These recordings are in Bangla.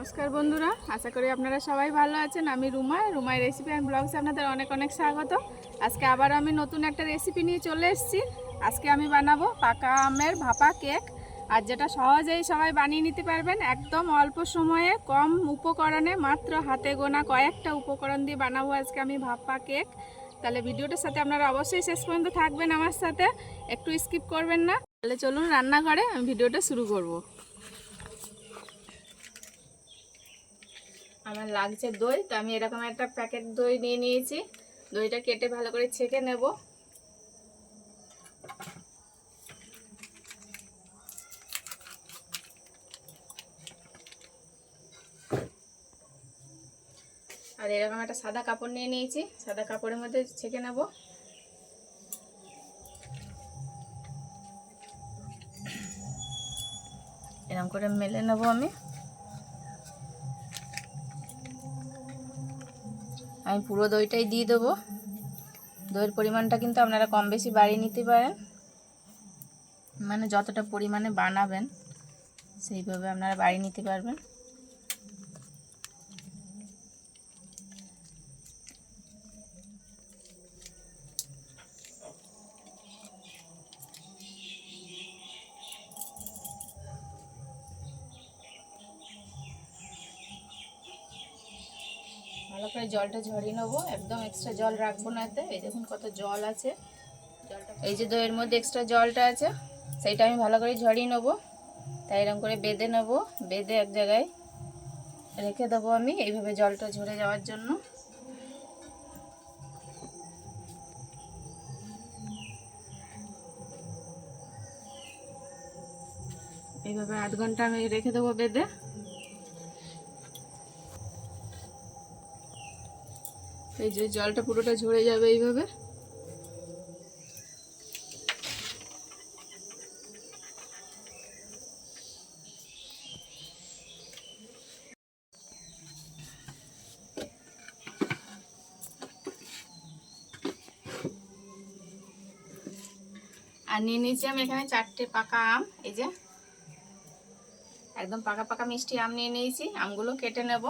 নমস্কার বন্ধুরা, আশা করি আপনারা সবাই ভালো আছেন। আমি রুমা, রুমাই রেসিপি অ্যান্ড ব্লগসে আপনাদের অনেক অনেক স্বাগত। আজকে আবার আমি নতুন একটা রেসিপি নিয়ে চলে এসেছি। আজকে আমি বানাবো পাকা আমের ভাপা কেক আর যেটা সহজেই সবাই বানিয়ে নিতে পারবেন, একদম অল্প সময়ে, কম উপকরণে, মাত্র হাতে গোনা কয়েকটা উপকরণ দিয়ে বানাবো আজকে আমি ভাপা কেক তাহলে ভিডিওটার সাথে আপনারা অবশ্যই শেষ পর্যন্ত থাকবেন আমার সাথে, একটু স্কিপ করবেন না। তাহলে চলুন রান্নাঘরে আমি ভিডিওটা শুরু করব। আমার লাগছে দই, তো আমি এরকম একটা প্যাকেট দই নিয়ে নিয়েছি। দইটা কেটে ভালো করে ছেঁকে নেব। আর এরকম একটা সাদা কাপড় নিয়ে নিয়েছি। সাদা কাপড়ের মধ্যে ছেঁকে নেব। এরকম করে মেলে নেব আমি। আমি পুরো দইটাই দিয়ে দেবো। দইয়ের পরিমাণটা কিন্তু আপনারা কম বেশি বাড়িয়ে নিতে পারেন। মানে যতটা পরিমাণে বানাবেন, সেইভাবে আপনারা বাড়িয়ে নিতে পারবেন। করে জলটা ঝরিয়ে নেব। একদম এক্সট্রা জল রাখব না এতে। এই দেখুন কত জল আছে। জলটা এই যে দইয়ের মধ্যে এক্সট্রা জলটা আছে, সেইটা আমি ভালো করে ঝরিয়ে নেব। তাই এরকম করে বেঁধে নেব। বেঁধে এক জায়গায় রেখে দেবো আমি, এইভাবে জলটা ঝরে যাওয়ার জন্য। এইভাবে আধ ঘণ্টা আমি রেখে দেবো বেঁধে। এই যে জলটা পুরোটা ঝরে যাবে এইভাবে। আর নিয়ে নিয়েছি আমি এখানে চারটে পাকা আম, এই যে। একদম পাকা পাকা মিষ্টি আম নিয়ে নিয়েছি, আমগুলো কেটে নেব।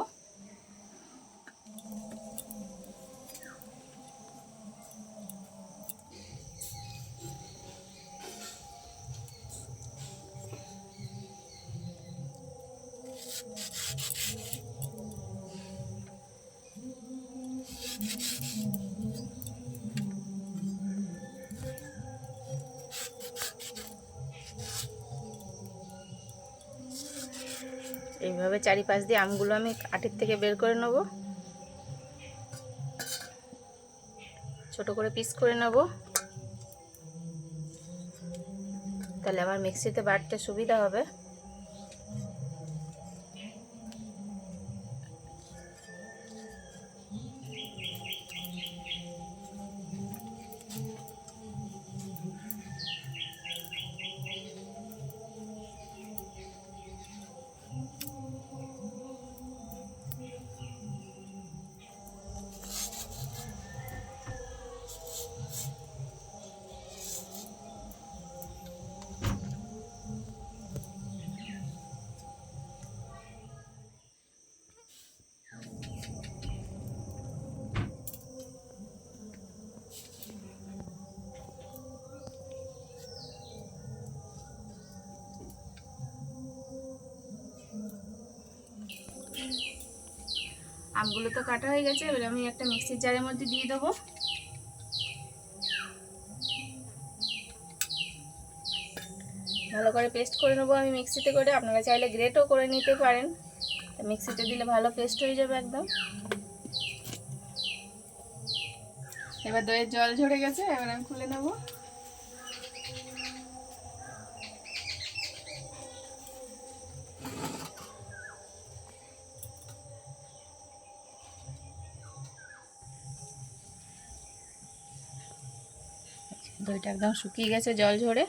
এইভাবে চারিপাশ দিয়ে আমগুলো আমি আটির থেকে বের করে নেব। ছোট করে পিস করে নেব। তাহলে আমার মিক্সিতে বাটতে সুবিধা হবে। আমগুলো তো কাটা হয়ে গেছে, এবার আমি একটা মিক্সির জারের মধ্যে দিয়ে দেবো। ভালো করে পেস্ট করে নেব আমি মিক্সিতে করে। আপনারা চাইলে গ্রেটও করে নিতে পারেন। মিক্সিতে দিলে ভালো পেস্ট হয়ে যাবে একদম। এবার দইয়ের জল ঝরে গেছে, এবার আমি খুলে নেব। দইটা একদম শুকিয়ে গেছে জল ঝরে।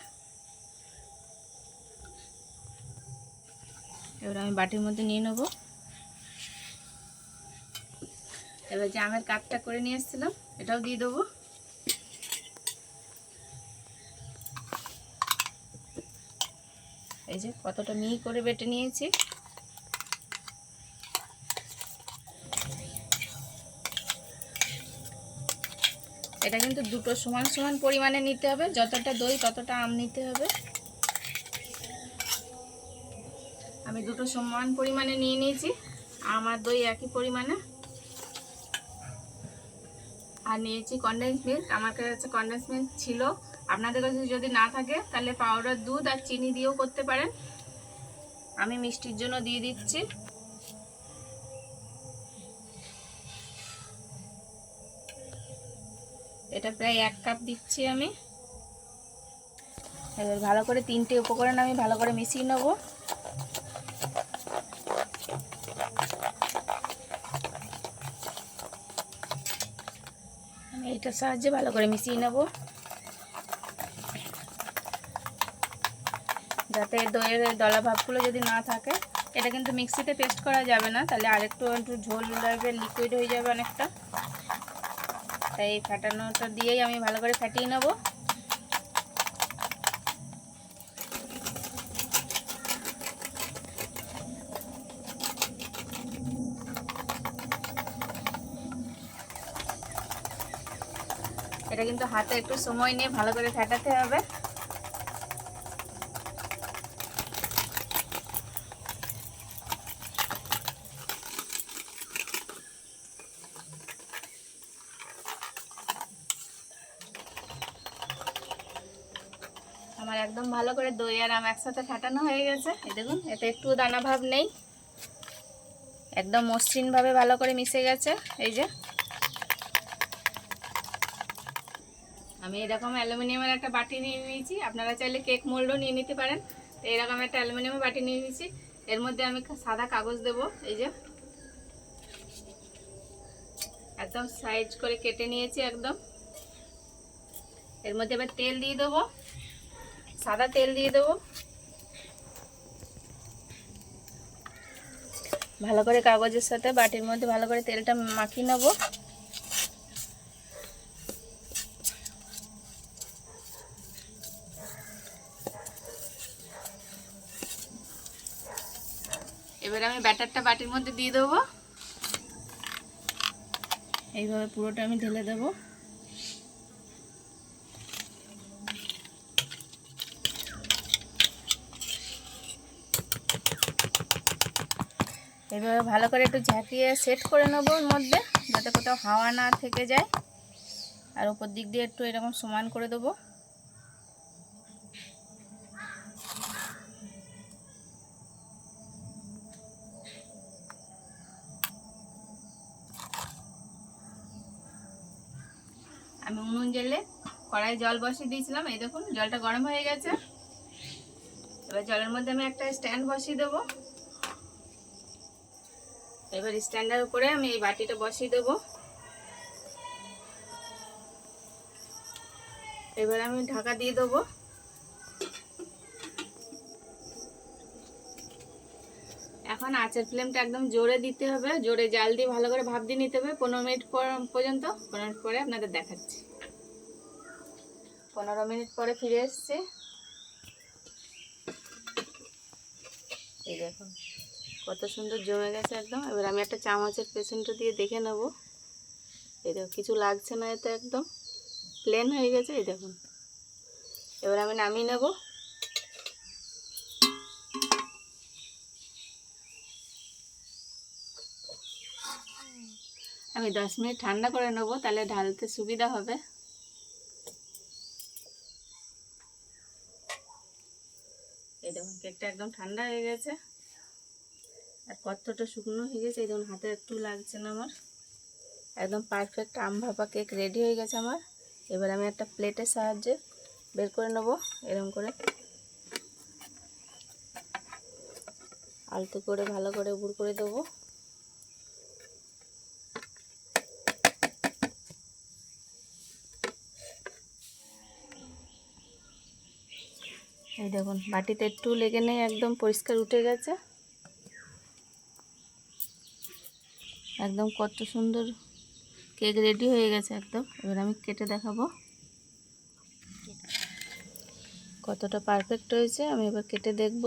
এবার আমি বাটির মধ্যে নিয়ে নেব। এবার যে আমের কাপটা করে নিয়ে এসেছিলাম, এটাও দিয়ে দেবো। এই যে কতটা মিহি করে বেটে নিয়েছি। এটা কিন্তু দুটো সমান সমান পরিমাণে নিতে হবে। যতটা দই, ততটা আম নিতে হবে। আমি দুটো সমান পরিমাণে নিয়ে নিয়েছি। আমার দই একই পরিমাণে। আর নিয়েছি কনডেন্স মিল্ক আমার কাছে কন্ডেন্স মিল্ক ছিল। আপনাদের কাছে যদি না থাকে, তাহলে পাউডার দুধ আর চিনি দিয়েও করতে পারেন। আমি মিষ্টির জন্য দিয়ে দিচ্ছি। এটা প্রায় এক কাপ দিচ্ছি আমি। এবার ভালো করে তিনটে উপকরণ আমি ভালো করে মিশিয়ে নেব। আমি এইটার সাহায্যে ভালো করে মিশিয়ে নেব। যাতে দইয়ের দলা ভাবগুলো যদি না থাকে, এটা কিন্তু মিক্সিতে পেস্ট করা যাবে না, তাহলে আরেকটু একটু ঝোল টাইপের লিকুইড হয়ে যাবে অনেকটা। তাই এই ফাটানোটা দিয়েই আমি ভালো করে ফাটিয়ে নেব। এটা কিন্তু হাতে একটু সময় নিয়ে ভালো করে ফাটাতে হবে। আমার একদম ভালো করে দই আর আম একসাথে ফাটানো হয়ে গেছে। এই দেখুন, এতে একটু দানা ভাব নেই। একদম মসৃণভাবে ভালো করে মিশে গেছে, এই যে। আমি এরকম অ্যালুমিনিয়ামের একটা বাটি নিয়ে নিয়েছি। আপনারা চাইলে কেক মোল্ডও নিয়ে নিতে পারেন। তো এরকম একটা অ্যালুমিনিয়ামের বাটি নিয়ে নিয়েছি। এর মধ্যে আমি সাদা কাগজ দেব, এই যে। একদম সাইজ করে কেটে নিয়েছি একদম। এর মধ্যে এবার তেল দিয়ে দেবো। সাদা তেল দিয়ে দেবো। ভালো করে কাগজের সাথে বাটির মধ্যে ভালো করে তেলটা মাখিয়ে নেব। এবার আমি ব্যাটারটা বাটির মধ্যে দিয়ে দেবো। এইভাবে পুরোটা আমি ঢেলে দেবো। এইভাবে ভালো করে একটু ঝাঁকিয়ে সেট করে নেব ওর মধ্যে, যাতে কোথাও হাওয়া না থেকে যায়। আর উপর দিক দিয়ে একটু এরকম সমান করে দেবো। আমি উনুন জেলে কড়াই জল বসিয়ে দিয়েছিলাম। এই দেখুন, জলটা গরম হয়ে গেছে। এবার জলের মধ্যে আমি একটা স্ট্যান্ড বসিয়ে দেবো। এবার স্ট্যান্ডার উপরে আমি এই বাটিটা বসিয়ে দেবো। এবার আমি ঢাকা দিয়ে দেবো। এখন আঁচের ফ্লেমটা একদম জোরে দিতে হবে। জোরে জাল দিয়ে ভালো করে ভাপ দিয়ে নিতে হবে। পনেরো মিনিট পর- পর্যন্ত, পনেরো মিনিট পরে আপনাদের দেখাচ্ছি। পনেরো মিনিট পরে ফিরে এসছে। এই দেখুন। কত সুন্দর জমে গেছে একদম। এবার আমি একটা চামচের পেছনটা দিয়ে দেখে নেব। এই দেখো, কিছু লাগছে না এতে একদম। প্লেন হয়ে গেছে, এই দেখুন। এবার আমি নামিয়ে নেব। আমি দশ মিনিট ঠান্ডা করে নেব, তাহলে ঢালতে সুবিধা হবে। এই দেখুন, কেকটা একদম ঠান্ডা হয়ে গেছে। আর কতটা শুকনো হয়ে গেছে, এই দেখুন, হাতে একটু লাগছে না আমার। একদম পারফেক্ট আম ভাপা কেক রেডি হয়ে গেছে আমার। এবার আমি একটা প্লেটের সাহায্যে বের করে নেব এরকম করে। আলতো করে, ভালো করে উপর করে দেবো। এই দেখুন, বাটিতে একটু লেগে নেই, একদম পরিষ্কার উঠে গেছে। একদম কত সুন্দর কেক রেডি হয়ে গেছে একদম। এবার আমি কেটে দেখাবো। কতটা পারফেক্ট হয়েছে, আমি এবার কেটে দেখব।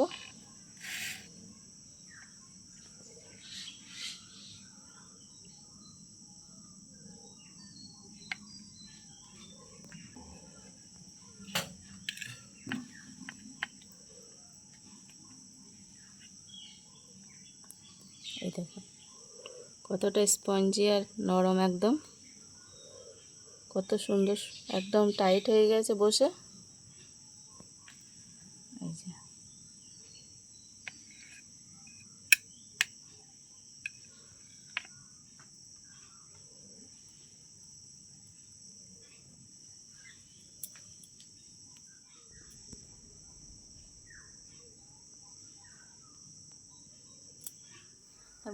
এই দেখো। কতটা স্পঞ্জি আর নরম একদম। কত সুন্দর একদম টাইট হয়ে গেছে বসে। এই যে।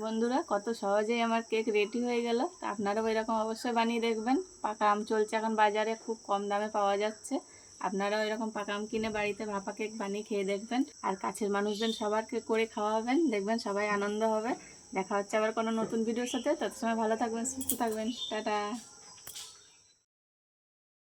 বন্ধুরা, কত সহজেই আমার কেক রেডি হয়ে গেল। তা আপনারাও এরকম অবশ্যই বানিয়ে দেখবেন। পাকা আম চলছে এখন বাজারে, খুব কম দামে পাওয়া যাচ্ছে। আপনারাও এরকম পাকা আম কিনে বাড়িতে ভাপা কেক বানিয়ে খেয়ে দেখবেন। আর কাছের মানুষজন সবারকে করে খাওয়াবেন, দেখবেন সবাই আনন্দ হবে। দেখা হচ্ছে আবার কোনো নতুন ভিডিওর সাথে। তত সময় ভালো থাকবেন, সুস্থ থাকবেন। টাটা।